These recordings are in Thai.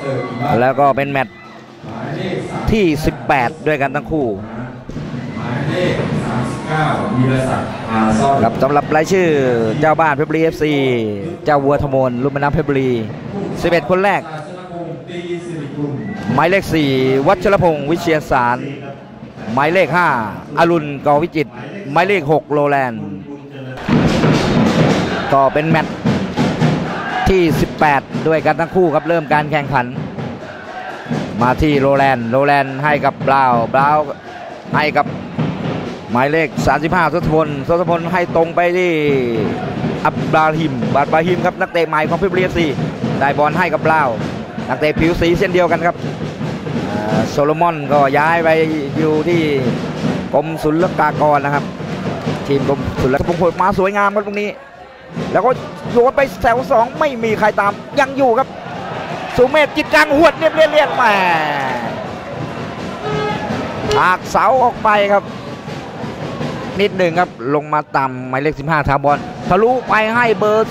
เตอร์อิบัตแล้วก็เป็นแมตช์หมายเลขสามที่ 18 ด้วยกันทั้งคู่หมายเลข39วีรศักดิ์อาซ่อนครับสำหรับรายชื่อเจ้าบ้านเพชรบุรีเอฟซีเจ้าวัวทมนลุ่มแม่น้ำเพชรบุรี 11 คนแรกราชนพงศ์ตรีสิริกุลหมายเลข 4 วัชรพงศ์วิเชียรสาร หมายเลข 5 อรุณกอวิจิตรหมายเลข 6โรแลนด์ก็เป็นแมตช์ ที่ 18 ด้วยกันทั้งคู่ครับเริ่มการแข่งขัน มาที่โรแลนด์โรแลนด์ให้กับบราวบราวให้กับหมายเลข 35ทศพลทศพลให้ตรงไปที่อับราฮิมบาดบราฮิมครับนักเตะใหม่ของเพชรบุรีเอฟซีได้บอลให้กับบราวน์นักเตะผิวสีเช่นเดียวกันครับโซโลมอนก็ย้ายไปอยู่ที่กรมศุลกากรนะครับ ทีมกรมศุลกากรมาสวยงามครับตรงนี้ แล้วก็โยนไปแถวสองไม่มีใครตามยังอยู่ครับ สุเมธจิตกลางหวดเรียบเรียบเรียบแหมหากเสาออกไปครับ นิดหนึ่งครับลงมาต่ำหมายเลข 15ทาบอลทะลุไปให้เบอร์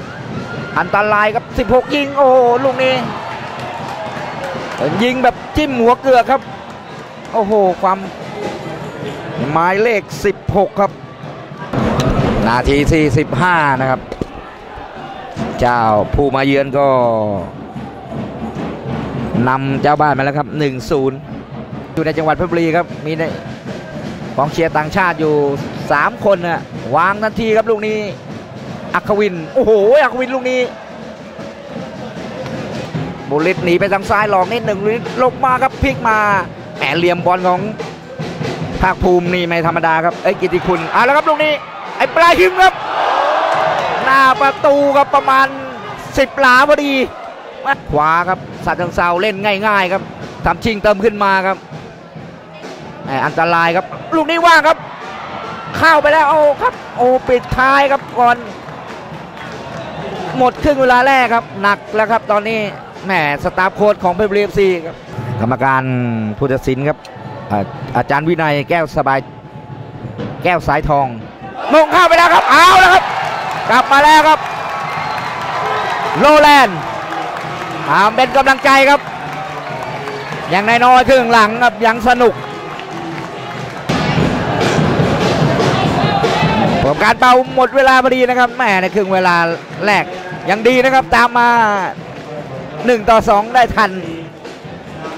16 อันตรายครับ 16 ยิงโอ้ลูกนี้ยิงแบบจิ้มหัวเกลือครับ โอ้โห ความหมายเลข 16 ครับ นาทีที่15นะครับ เจ้าผู้มาเยือนก็นำเจ้าบ้านมาแล้วครับ 1-0 อยู่ในจังหวัดเพชรบุรีครับ มีในกองเชียร์ต่างชาติอยู่ 3 คนนะวางทันทีครับลูกนี้ อัควิน โอ้โห อัควินลูกนี้ บุริตหนีไปทางซ้ายหลอกนิดหนึ่งบุริตลงมาครับพลิกมาแหมเหลี่ยมบอลของภาคภูมินี่ไม่ธรรมดาครับ เอ้ยกิติคุณเอะแล้วครับลูกนี้ ไอ้ปลาหิมครับ หน้าประตูครับประมาณ 10 หลาพอดี ขวาครับสัตว์เชิงเซาเล่นง่าย ๆ ครับทำชิงเติมขึ้นมาครับแหมอันตรายครับ ลูกนี้ว่างครับ เข้าไปแล้วโอ้ครับ โอ้ปิดท้ายครับก่อน หมดครึ่งเวลาแรกครับ หนักแล้วครับตอนนี้แหมสตาฟโค้ชของเพชรบุรีเอฟซีครับกรรมการผู้ตัดสินครับออาจารย์วินัยแก้วสบายแก้วสายทอง มงเข้าไปแล้วครับเอาแล้วครับ กลับมาแล้วครับ โลแลนด์อ่าเป็นกำลังใจครับ อย่างน้อยๆครึ่งหลังครับยังสนุกผมการเป่าหมดเวลาพอดีนะครับแหม่ในครึ่งเวลาแรกยังดีนะครับ ตามมา 1 ต่อ 2 ได้ทัน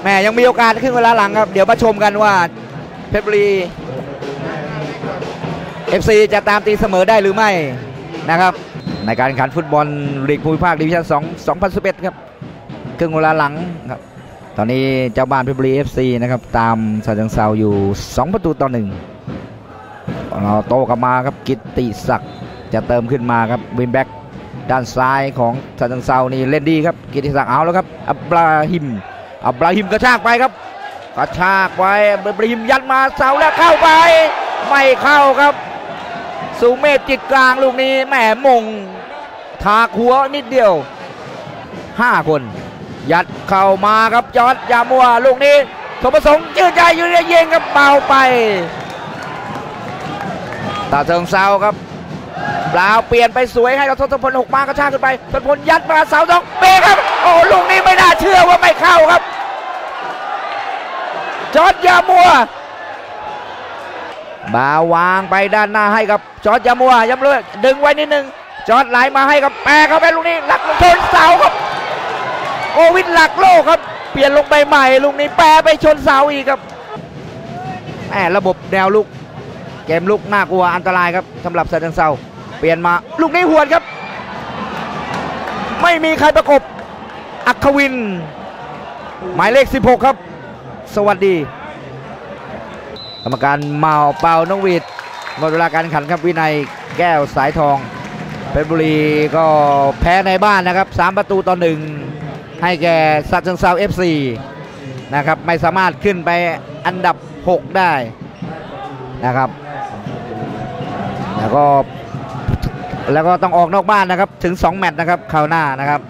แหม่ยังมีโอกาสครึ่งเวลาหลังครับ เดี๋ยวมาชมกันว่าเพชรบุรี FC จะตามตีเสมอได้หรือไม่นะครับ ในการแข่งขันฟุตบอลลีกภูมิภาคดิวิชั่น2 2011 ครับครึ่งเวลาหลังครับตอนนี้เจ้าบ้านเพชรบุรี FC นะครับตามซาจังเซาอยู่ 2 ประตูต่อหนึ่งเราโตกลับมาครับกิตติศักดิ์จะเติมขึ้นมาครับวินแบ็กด้านซ้ายของซาจังเซานี่เล่นดีครับกิตติศักดิ์เอาแล้วครับอับราฮิมอับราฮิมกระชากไปครับกระชากไปอับราฮิมยัดมาเสาแล้วเข้าไป ไม่เข้าครับ สุเมธจิตกลางลูกนี้แหมมงถาหัวนิดเดียว 5 คน ยัดเข้ามาครับจอดยามัวลูกนี้สมประสงค์ยืนใจยืนเย็นครับเบาไปตาเชิงเซาครับเปล่าเปลี่ยนไปสวยให้กับทศพลหกมากระชากขึ้นไปทศพลยัดมาเสาสองเปครับ โอ้ลูกนี้ไม่น่าเชื่อว่าไม่เข้าครับ จอดยามัว บาวางไปด้านหน้าให้กับจอร์ดยามัวย้ำเลยดึงไว้นิดนึงจอร์ดไหลมาให้กับแปรเข้าไปลูกนี้หลักลงชนเสาครับโอวิทหลักโลกครับเปลี่ยนลงไปใหม่ลูกนี้แปรไปชนเสาอีกครับแหมระบบแนวลุกเกมลุกน่ากลัวอันตรายครับสำหรับเซนเซาเปลี่ยนมาลูกนี้หวนครับ ไม่มีใครประกบอัควิน หมายเลข 16 ครับ สวัสดี กรรมการเมาเป่านกหวีดหมดเวลาการแข่งขันครับวินัยแก้วสายทองเพชรบุรีก็แพ้ในบ้านนะครับ 3 ประตูต่อหนึ่งให้แก่สัตว์เชิงเซาเอฟซีนะครับไม่สามารถขึ้นไปอันดับ 6 ได้นะครับ แล้วก็แล้วก็ต้องออกนอกบ้านนะครับถึง 2 แมตช์นะครับคราวหน้านะครับ